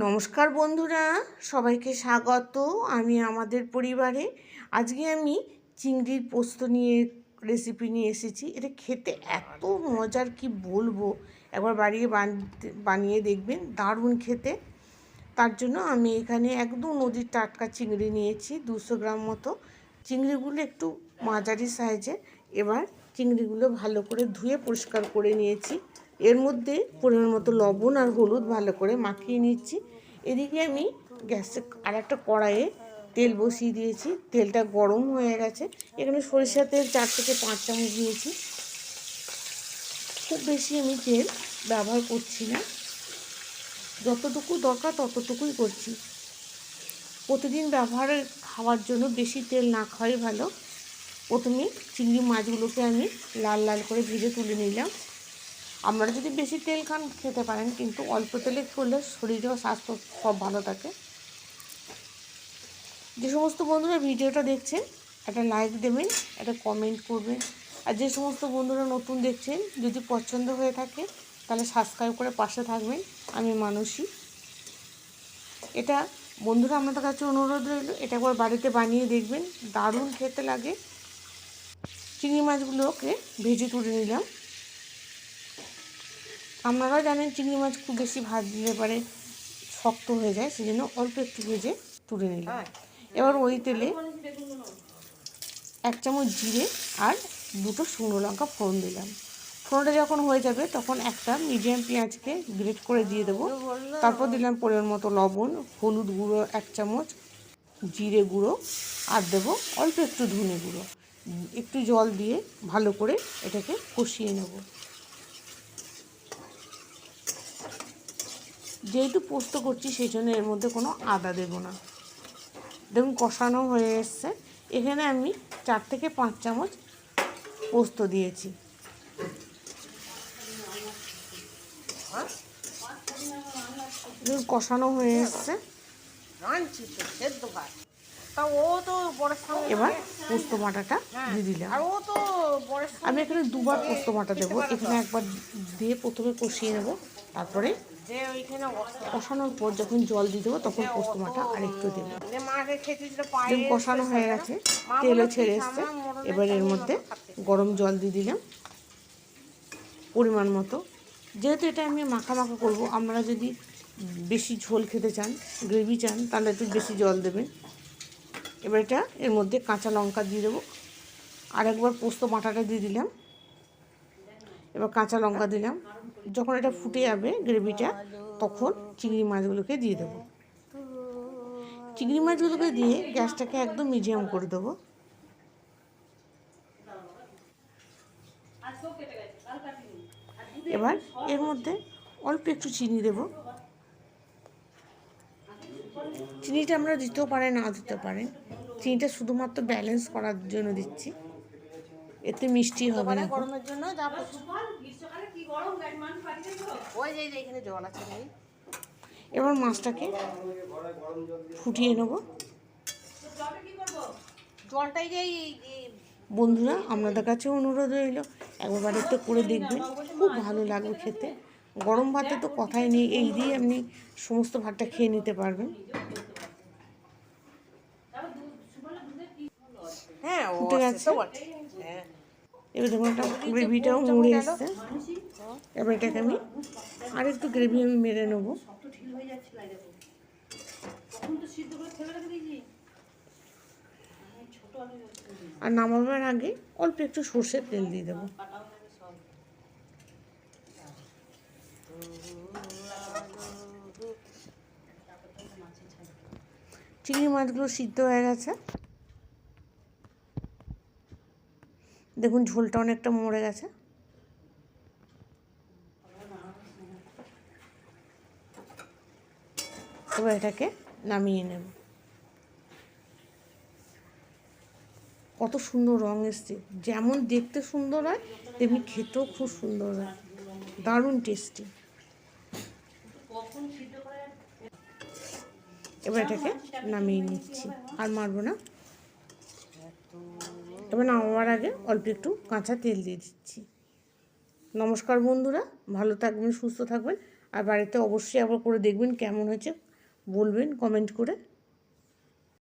নমস্কার বন্ধুরা, সবাইকে স্বাগত আমি আমাদের পরিবারে। আজকে আমি চিংড়ির পোস্ত নিয়ে রেসিপি নিয়ে এসেছি। এটা খেতে এত মজার, কি বলব? একবার বাড়িয়ে বানিয়ে দেখবেন, দারুণ খেতে। তার জন্য আমি এখানে একদম নদীর টাটকা চিংড়ি নিয়েছি, দুশো গ্রাম মতো। চিংড়িগুলো একটু মাঝারি সাইজের, এবার চিংড়িগুলো ভালো করে ধুয়ে পরিষ্কার করে নিয়েছি। এর মধ্যে পরিমাণ মতো লবণ আর হলুদ ভালো করে মাখিয়ে নিচ্ছি। এদিকে আমি গ্যাসে আর একটা কড়াইয়ে তেল বসিয়ে দিয়েছি। তেলটা গরম হয়ে গেছে। এখানে সরিষা তেল চার থেকে পাঁচ চামচ দিয়েছি। খুব বেশি আমি তেল ব্যবহার করছি না। যতটুকু দরকার ততটুকুই করছি। প্রতিদিন ব্যবহারে খাওয়ার জন্য বেশি তেল না খাওয়াই ভালো। প্রথমে চিংড়ি মাছগুলোকে আমি লাল লাল করে ভেজে তুলে নিলাম। আপনারা যদি বেশি তেল খান, খেতে পারেন, কিন্তু অল্প তেলে করলে শরীরে ও স্বাস্থ্য সব ভালো থাকে। যে সমস্ত বন্ধুরা ভিডিওটা দেখছেন, একটা লাইক দেবেন, একটা কমেন্ট করবেন। আর যে সমস্ত বন্ধুরা নতুন দেখছেন, যদি পছন্দ হয়ে থাকে, তাহলে সাবস্ক্রাইব করে পাশে থাকবেন। আমি মানুষই এটা বন্ধুরা আপনাদের কাছে অনুরোধ রইল, এটা একবার বাড়িতে বানিয়ে দেখবেন। দারুণ খেতে লাগে। চিংড়ি মাছগুলোকে ভেজে তুলে নিলাম। আপনারা জানেন চিংড়ি মাছ খুব বেশি ভাজলে পারে শক্ত হয়ে যায় সেজন্য অল্প একটু ভেজে তুলে নিলাম। এবার ওই তেলে এক চামচ জিরে আর দুটো শুকনো লঙ্কা ফোড়ন দিলাম। ফোড়নটা যখন হয়ে যাবে তখন একটা মিডিয়াম পেঁয়াজকে গ্রেট করে দিয়ে দেবো। তারপর দিলাম পরিমাণ মতো লবণ হলুদ গুঁড়ো এক চামচ জিরে গুঁড়ো আর দেবো অল্প একটু ধনে গুঁড়ো। একটু জল দিয়ে ভালো করে এটাকে কষিয়ে নেব। যেহেতু পোস্ত করছি সেই জন্য এর মধ্যে কোনো আদা দেবো না। দেখুন কষানো হয়ে এসছে। এখানে আমি চার থেকে পাঁচ চামচ পোস্ত দিয়েছি। কষানো হয়ে এসছে। এবার পোস্ত বাটাটা দিয়ে দিলাম। আর ও তো আমি এখানে দুবার পোস্ত বাটা দেবো। এখানে একবার দিয়ে প্রথমে কষিয়ে নেব তারপরে কষানোর পর যখন জল দিয়ে দেবো তখন পোস্ত বাটা আর একটু দেবো। কষানো হয়ে গেছে তেলও ছেড়ে এসছে। এবার এর মধ্যে গরম জল দিয়ে দিলাম। পরিমাণ মতো। যেহেতু এটা আমি মাখা মাখা করব আপনারা যদি বেশি ঝোল খেতে চান গ্রেভি চান তাহলে একটু বেশি জল দেবেন। এবার এটা এর মধ্যে কাঁচা লঙ্কা দিয়ে দেবো। আর একবার পোস্ত বাটাটা দিয়ে দিলাম। এবার কাঁচা লঙ্কা দিলাম। যখন এটা ফুটে যাবে গ্রেভিটা, তখন চিংড়ি মাছগুলোকে দিয়ে দেবো। চিংড়ি মাছগুলোকে দিয়ে গ্যাসটাকে একদম মিডিয়াম করে দেবো। এবার এর মধ্যে অল্প একটু চিনি দেব। চিনিটা আমরা দিতেও পারেন, না দিতে পারেন। চিনিটা শুধুমাত্র ব্যালেন্স করার জন্য দিচ্ছি। এতে মিষ্টি হবে না গরমের জন্য যা করছি। ওই যে এই যে এখানে জল আছে ভাই। এবার মাছটাকে ফুটিয়ে নেব। জলটাই বন্ধুরা আপনাদের কাছে অনুরোধ রইল একবার বাড়িতে করে দেখবেন। খুব ভালো লাগবে খেতে। গরম ভাতে তো কথাই নেই এই দিয়ে আপনি সমস্ত ভাতটা খেয়ে নিতে পারবেন। হ্যাঁ ও ফুটে আছে গেছে। তো বটে। হ্যাঁ এবার দেখুন একটা গ্রেভিটাও মুড়ে এসছে। এবার এটাকে আমি আর একটু গ্রেভি আমি মেরে নেব। আর নামাবার আগে অল্প একটু সর্ষের তেল দিয়ে দেবো। চিংড়ি মাছগুলো সিদ্ধ হয়ে গেছে। দেখুন, ঝোলটা অনেকটা মরে গেছে। এবার এটাকে নামিয়ে নেব। কত সুন্দর রং এসছে। যেমন দেখতে সুন্দর হয়, তেমনি খেতেও খুব সুন্দর হয়। দারুণ টেস্টি এবার এটাকে নামিয়ে নিচ্ছি। আর মারবো না। এবার নামাবার আগে অল্প একটু কাঁচা তেল দিয়ে দিচ্ছি। নমস্কার বন্ধুরা, ভালো থাকবেন, সুস্থ থাকবেন। আর বাড়িতে অবশ্যই আবার করে দেখবেন কেমন হয়েছে, বলবেন কমেন্ট করে।